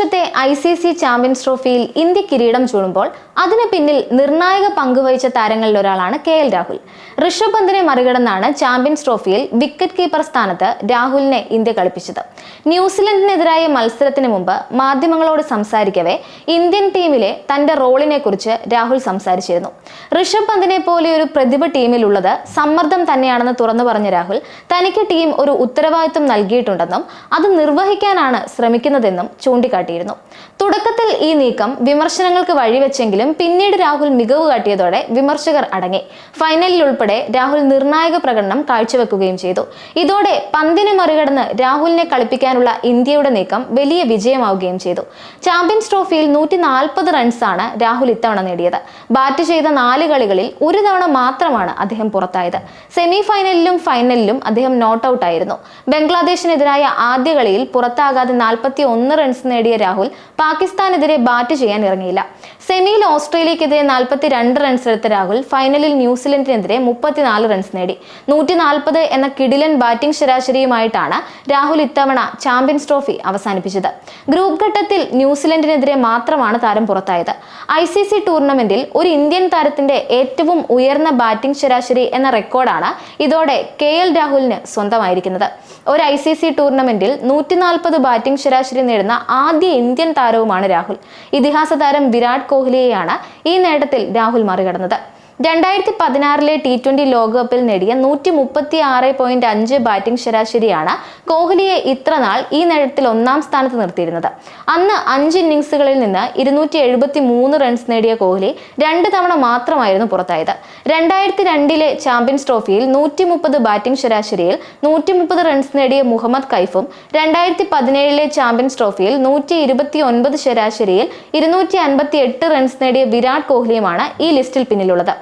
വർഷത്തെ I C C champions ട്രോഫിയിൽ India കിരീടം ചൂടുമ്പോൾ അതിന് പിന്നിൽ നിർണായക പങ്കുവഹിച്ച താരങ്ങളിൽ ഒരാളാണ് കെ എൽ രാഹുൽ. ഋഷഭ് പന്തിനെ മറികടന്നാണ് ചാമ്പ്യൻസ് ട്രോഫിയിൽ വിക്കറ്റ് കീപ്പർ സ്ഥാനത്ത് രാഹുലിനെ ഇന്ത്യ കളിപ്പിച്ചത്. ന്യൂസിലൻഡിനെതിരായ മത്സരത്തിന് മുമ്പ് മാധ്യമങ്ങളോട് സംസാരിക്കവേ ഇന്ത്യൻ ടീമിലെ തന്റെ റോളിനെ കുറിച്ച് രാഹുൽ സംസാരിച്ചിരുന്നു. ഋഷഭ് പന്തിനെ പോലെ ഒരു പ്രതിഭ ടീമിലുള്ളത് സമ്മർദ്ദം തന്നെയാണെന്ന് തുറന്നു പറഞ്ഞ രാഹുൽ തനിക്ക് ടീം ഒരു ഉത്തരവാദിത്വം നൽകിയിട്ടുണ്ടെന്നും അത് നിർവഹിക്കാനാണ് ശ്രമിക്കുന്നതെന്നും ചൂണ്ടിക്കാട്ടിയിരുന്നു തുടക്കത്തിൽ ഈ നീക്കം വിമർശനങ്ങൾക്ക് വഴിവെച്ചെങ്കിലും പിന്നീട് രാഹുൽ മികവ് കാട്ടിയതോടെ വിമർശകർ അടങ്ങി. ഫൈനലിൽ ഉൾപ്പെടെ രാഹുൽ നിർണായക പ്രകടനം കാഴ്ചവെക്കുകയും ചെയ്തു. ഇതോടെ പന്തിനെ മറികടന്ന് രാഹുലിനെ കളിപ്പിക്കാനുള്ള ഇന്ത്യയുടെ നീക്കം വലിയ വിജയമാവുകയും ചെയ്തു. ചാമ്പ്യൻസ് ട്രോഫിയിൽ നൂറ്റി നാൽപ്പത് റൺസാണ് രാഹുൽ ഇത്തവണ നേടിയത്. ബാറ്റ് ചെയ്ത നാല് കളികളിൽ ഒരു തവണ മാത്രമാണ് അദ്ദേഹം പുറത്തായത്. സെമി ഫൈനലിലും ഫൈനലിലും അദ്ദേഹം നോട്ട് ഔട്ടായിരുന്നു ബംഗ്ലാദേശിനെതിരായ ആദ്യ കളിയിൽ പുറത്താകാതെ നാൽപ്പത്തി ഒന്ന് റൺസ് നേടിയ രാഹുൽ പാകിസ്ഥാനെതിരെ ബാറ്റ് ചെയ്യാൻ ഇറങ്ങിയില്ല. സെമിയിൽ ഓസ്ട്രേലിയക്കെതിരെ നാൽപ്പത്തി രണ്ട് റൺസ് എടുത്ത രാഹുൽ ഫൈനലിൽ ന്യൂസിലൻഡിനെതിരെ മുപ്പത്തിനാല് റൺസ് നേടി. നൂറ്റി നാൽപ്പത് എന്ന കിടിലൻ ബാറ്റിംഗ് ശരാശരിയുമായിട്ടാണ് രാഹുൽ ഇത്തവണ ചാമ്പ്യൻസ് ട്രോഫി അവസാനിപ്പിച്ചത്. ഗ്രൂപ്പ് ഘട്ടത്തിൽ ന്യൂസിലൻഡിനെതിരെ മാത്രമാണ് താരം പുറത്തായത്. ഐ സി സി ടൂർണമെന്റിൽ ഒരു ഇന്ത്യൻ താരത്തിന്റെ ഏറ്റവും ഉയർന്ന ബാറ്റിംഗ് ശരാശരി എന്ന റെക്കോർഡാണ് ഇതോടെ കെ എൽ രാഹുലിന് സ്വന്തമായിരിക്കുന്നത്. ഒരു ഐ സി സി ടൂർണമെന്റിൽ നൂറ്റി നാൽപ്പത് ബാറ്റിംഗ് ശരാശരി നേടുന്ന ആദ്യ ഇന്ത്യൻ താരവുമാണ് രാഹുൽ. ഇതിഹാസ താരം വിരാട് കോഹ്ലിയെയാണ് ഈ നേട്ടത്തിൽ രാഹുൽ മറികടന്നത്. രണ്ടായിരത്തി പതിനാറിലെ ടി ട്വന്റി ലോകകപ്പിൽ നേടിയ നൂറ്റി മുപ്പത്തി ആറ് പോയിന്റ് അഞ്ച് ബാറ്റിംഗ് ശരാശരിയാണ് കോഹ്ലിയെ ഇത്ര നാൾ ഈ നേട്ടത്തിൽ ഒന്നാം സ്ഥാനത്ത് നിർത്തിയിരുന്നത്. അന്ന് അഞ്ച് ഇന്നിംഗ്സുകളിൽ നിന്ന് ഇരുന്നൂറ്റി എഴുപത്തി മൂന്ന് റൺസ് നേടിയ കോഹ്ലി രണ്ട് തവണ മാത്രമായിരുന്നു പുറത്തായത്. രണ്ടായിരത്തി രണ്ടിലെ ചാമ്പ്യൻസ് ട്രോഫിയിൽ നൂറ്റി മുപ്പത് ബാറ്റിംഗ് ശരാശരിയിൽ നൂറ്റി മുപ്പത് റൺസ് നേടിയ മുഹമ്മദ് കൈഫും രണ്ടായിരത്തി പതിനേഴിലെ ചാമ്പ്യൻസ് ട്രോഫിയിൽ നൂറ്റി ഇരുപത്തി ഒൻപത് ശരാശരിയിൽ ഇരുന്നൂറ്റി അൻപത്തി എട്ട് റൺസ് നേടിയ വിരാട് കോഹ്ലിയുമാണ് ഈ ലിസ്റ്റിൽ പിന്നിലുള്ളത്.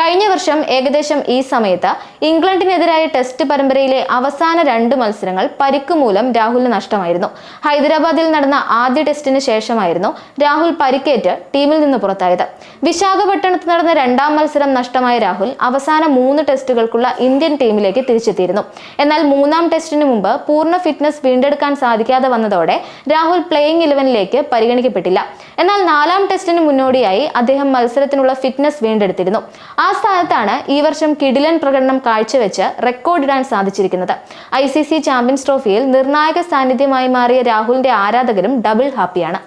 കഴിഞ്ഞ വർഷം ഏകദേശം ഈ സമയത്ത് ഇംഗ്ലണ്ടിനെതിരായ ടെസ്റ്റ് പരമ്പരയിലെ അവസാന രണ്ട് മത്സരങ്ങൾ പരിക്ക് മൂലം രാഹുലിന് നഷ്ടമായിരുന്നു. ഹൈദരാബാദിൽ നടന്ന ആദ്യ ടെസ്റ്റിന് ശേഷമായിരുന്നു രാഹുൽ പരിക്കേറ്റ് ടീമിൽ നിന്ന് പുറത്തായത്. വിശാഖപട്ടണത്ത് നടന്ന രണ്ടാം മത്സരം നഷ്ടമായ രാഹുൽ അവസാന മൂന്ന് ടെസ്റ്റുകൾക്കുള്ള ഇന്ത്യൻ ടീമിലേക്ക് തിരിച്ചെത്തിയിരുന്നു. എന്നാൽ മൂന്നാം ടെസ്റ്റിന് മുമ്പ് പൂർണ ഫിറ്റ്നസ് വീണ്ടെടുക്കാൻ സാധിക്കാതെ വന്നതോടെ രാഹുൽ പ്ലേയിങ് ഇലവനിലേക്ക് പരിഗണിക്കപ്പെട്ടില്ല. എന്നാൽ നാലാം ടെസ്റ്റിന് മുന്നോടിയായി അദ്ദേഹം മത്സരത്തിനുള്ള ഫിറ്റ്നസ് വീണ്ടെടുത്തിരുന്നു. ആ സ്ഥാനത്താണ് ഈ വർഷം കിടിലൻ പ്രകടനം കാഴ്ചവെച്ച് റെക്കോർഡിടാൻ സാധിച്ചിരിക്കുന്നത്. ഐ സി സി ചാമ്പ്യൻസ് ട്രോഫിയിൽ നിർണായക സാന്നിധ്യമായി മാറിയ രാഹുലിന്റെ ആരാധകരും ഡബിൾ ഹാപ്പിയാണ്.